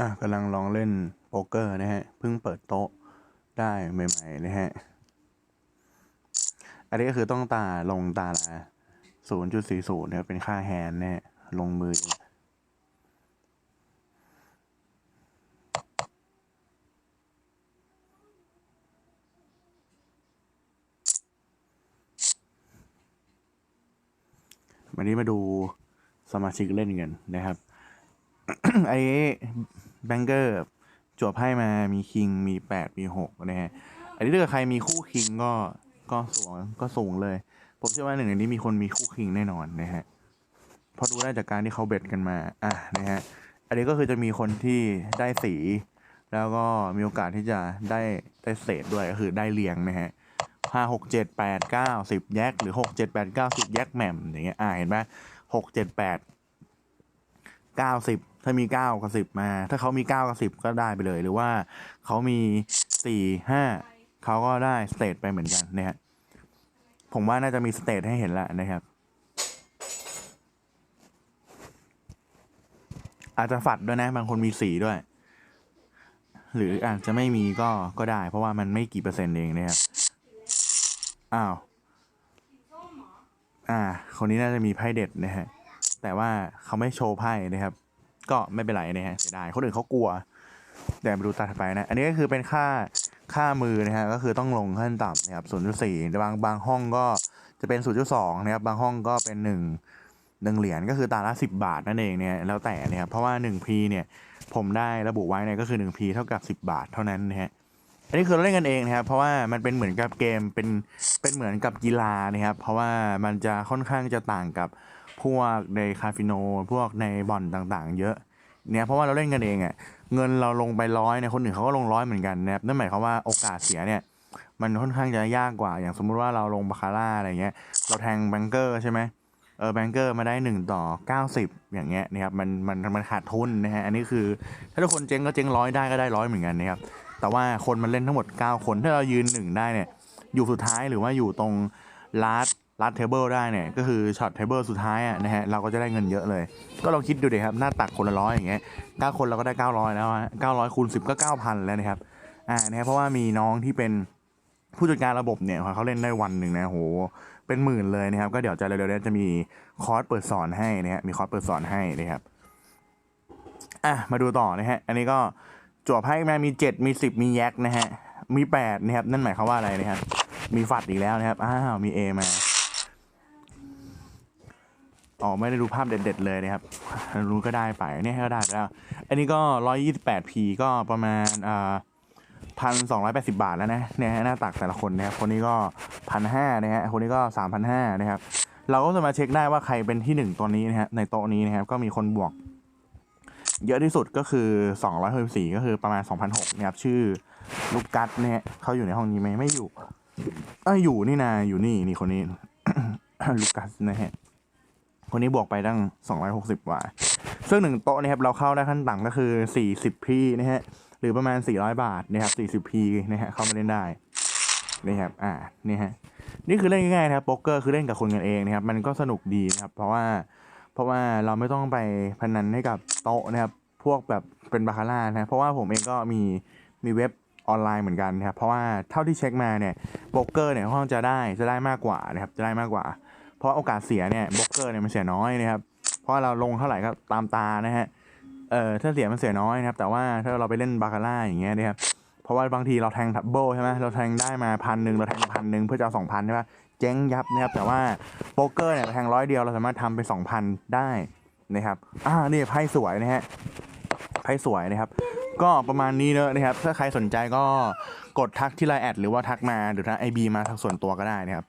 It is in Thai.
อะกำลังลองเล่นโป๊กเกอร์นะฮะ เพิ่งเปิดโต๊ะได้ใหม่ๆนะฮะ อันนี้ก็คือต้องตาลงตาละศูนย์จุดสี่ศูนย์นะครับเป็นค่าแฮนด์นะฮะลงมือ วันนี้มาดูสมาชิกเล่นกันนะครับ ไอ้แบงเกอร์จวบให้มามีคิงมีแปดมีหกนะฮะอันนี้ถ้าเกิดใครมีคู่คิงก็ก็สูงก็สูงเลย ผมเชื่อว่าหนึ่งในนี้มีคนมีคู่คิงแน่นอนนะฮะเพราะดูได้จากการที่เขาเบ็ดกันมา อะนะฮะ อันนี้ก็คือจะมีคนที่ได้สี แล้วก็มีโอกาสที่จะได้ได้เศษด้วยก็คือได้เรียงนะฮะห้าหกเจ็ดแปดเก้าสิบแยกหรือหกเจ็ดแปดเก้าสิบแยกแหม่มอย่างเงี้ย อ่าเห็นไหมหกเจ็ดแปด เก้าสิบถ้ามีเก้ากับสิบมา ถ้าเขามีเก้ากับสิบก็ได้ไปเลย หรือว่าเขามีสี่ห้าเขาก็ได้สเตทไปเหมือนกันนะฮะผมว่าน่าจะมีสเตทให้เห็นแล้วนะครับ อาจจะฝัดด้วยนะ บางคนมีสีด้วย หรืออาจจะไม่มีก็ก็ได้ เพราะว่ามันไม่กี่เปอร์เซ็นต์เองนะครับอ้าว อ่า คนนี้น่าจะมีไพ่เด็ดนะฮะ แต่ว่าเขาไม่โชว์ไพ่นะครับ ก็ไม่เป็นไรนะฮะเสียดายคนอื่นเขากลัวแต่มาดูตาถัดไปนะ อันนี้ก็คือเป็นค่าค่ามือนะฮะก็คือต้องลงขั้นต่ำนะครับ0.4บางบางห้องก็จะเป็น0.2นะครับบางห้องก็เป็น1หนึ่งเหรียญก็คือตาละสิบบาทนั่นเองเนี่ยแล้วแต่เนี่ยเพราะว่า1 p เนี่ยผมได้ระบุไว้เนี่ยก็คือ1 p เท่ากับ10บาทเท่านั้นนะฮะอันนี้คือเราเล่นกันเองนะครับเพราะว่ามันเป็นเหมือนกับเกมเป็นเป็นเหมือนกับกีฬานะครับเพราะว่ามันจะค่อนข้างจะต่างกับ พวกในคาสิโนพวกในบ่อนต่างๆ เยอะเนี่ยเพราะว่าเราเล่นกันเองอะเงินเราลงไปร้อยเนี่ยคนอื่นเขาก็ลงร้อยเหมือนกันนะครับนั่นหมายความว่าโอกาสเสียเนี่ยมันค่อนข้างจะยากกว่าอย่างสมมุติว่าเราลงบาคาร่าอะไรเงี้ยเราแทงแบงเกอร์ใช่ไหมเออแบงเกอร์มาได้ 1 ต่อ 90 อย่างเงี้ยนะครับมันมันมันขาดทุนนะฮะอันนี้คือ ถ้าทุกคนเจ๊งก็เจ๊งร้อยได้ก็ได้ร้อยเหมือนกันนะครับแต่ว่าคนมันเล่นทั้งหมด 9 คนถ้าเรายืน 1 ได้เนี่ยอยู่สุดท้ายหรือว่าอยู่ตรงลาส ลาสเทเบิลได้เนี่ยก็คือช็อตเทเบิลสุดท้ายอะนะฮะเราก็จะได้เงินเยอะเลย ก็ลองคิดดูดิครับหน้าตักคนละร้อยอย่างเงี้ยเก้าคนเราก็ได้900แล้วฮะ900คูณ10ก็9,000แล้วนะครับอ่านะครับเพราะว่ามีน้องที่เป็นผู้จัดการระบบเนี่ยเขาเล่นได้วันหนึ่งนะโหเป็นหมื่นเลยนะครับ ก็เดี๋ยวจะเร็วๆนี้จะมีคอร์สเปิดสอนให้นะฮะมีคอร์สเปิดสอนให้นะครับอะมาดูต่อนะฮะอันนี้ก็จวบให้มามีเจ็ดมีสิบมีแยกนะฮะมีแปดนะครับนั่นหมายความว่าอะไรนะครับมีฝัดอีกแล้วนะครับอ้าวมีเอมา อ๋อไม่ได้ดูภาพเด็ดๆเลยนะครับ รู้ก็ได้ไปเนี่ยก็ได้แล้ว อันนี้ก็ร้อยยี่สิบแปดพีก็ประมาณอ่าพันสองร้อยแปดสิบาทแล้วนะเนี่ยหน้าตักแต่ละคนนะครับคนนี้ก็พันห้านะฮะคนนี้ก็สามพันห้านะครับ เราก็จะมาเช็คได้ว่าใครเป็นที่หนึ่งตัวนี้นะฮะในโต๊ะนี้นะครับก็มีคนบวก เยอะที่สุดก็คือสองร้อยหกสี่ก็คือประมาณสองพันหกนะครับชื่อลูกกัสเนี่ยเขาอยู่ในห้องนี้ไหมไม่อยู่เอ้ยอยู่นี่นาอยู่นี่นี่คนนี้ลูกกัสนะฮะ คนนี้บวกไปตั้งสองร้อยหกว่า ซึ่งหนึ่งโต๊ะนะครับเราเข้าได้ขั้นต่ำก็คือสี่สิบพี่นะฮะ หรือประมาณ 400 บาทนะครับ 40p นะฮะเข้ามาเล่นได้นะครับอ่านี่ฮะ นี่คือเล่นง่ายๆนะครับโป๊กเกอร์คือเล่นกับคนกันเองนะครับ มันก็สนุกดีนะครับ เพราะว่า เพราะว่าเราไม่ต้องไปพนันให้กับโต๊ะนะครับ พวกแบบเป็นบาคาร่านะ เพราะว่าผมเองก็มี มีเว็บออนไลน์เหมือนกันนะครับ เพราะว่าเท่าที่เช็คมาเนี่ยโป๊กเกอร์เนี่ยค่อนข้างจะได้ จะได้มากกว่านะครับ จะได้มากกว่า เพราะโอกาสเสียเนี่ยโป๊กเกอร์เนี่ยมันเสียน้อยนะครับ เพราะเราลงเท่าไหร่ก็ตามตานะฮะ เอ่อถ้าเสียมันเสียน้อยนะครับ แต่ว่าถ้าเราไปเล่นบาคาร่าอย่างเงี้ยนะครับ เพราะว่าบางทีเราแทงทับเบิลใช่ไหมเราแทงได้มาพันหนึ่งเราแทงพันหนึ่งเพื่อจะเอาสองพันใช่ปะเจ๊งยับนะครับ แต่ว่าโป๊กเกอร์เนี่ยแทงร้อยเดียวเราสามารถทำเป็นสองพันได้นะครับ อ่านี่ไพ่สวยนะฮะ ไพ่สวยนะครับ ก็ประมาณนี้เนอะนะครับ ถ้าใครสนใจก็กดทักที่ไลน์แอดหรือว่าทักมาหรือทักไอบีมาทางส่วนตัวก็ได้นะครับ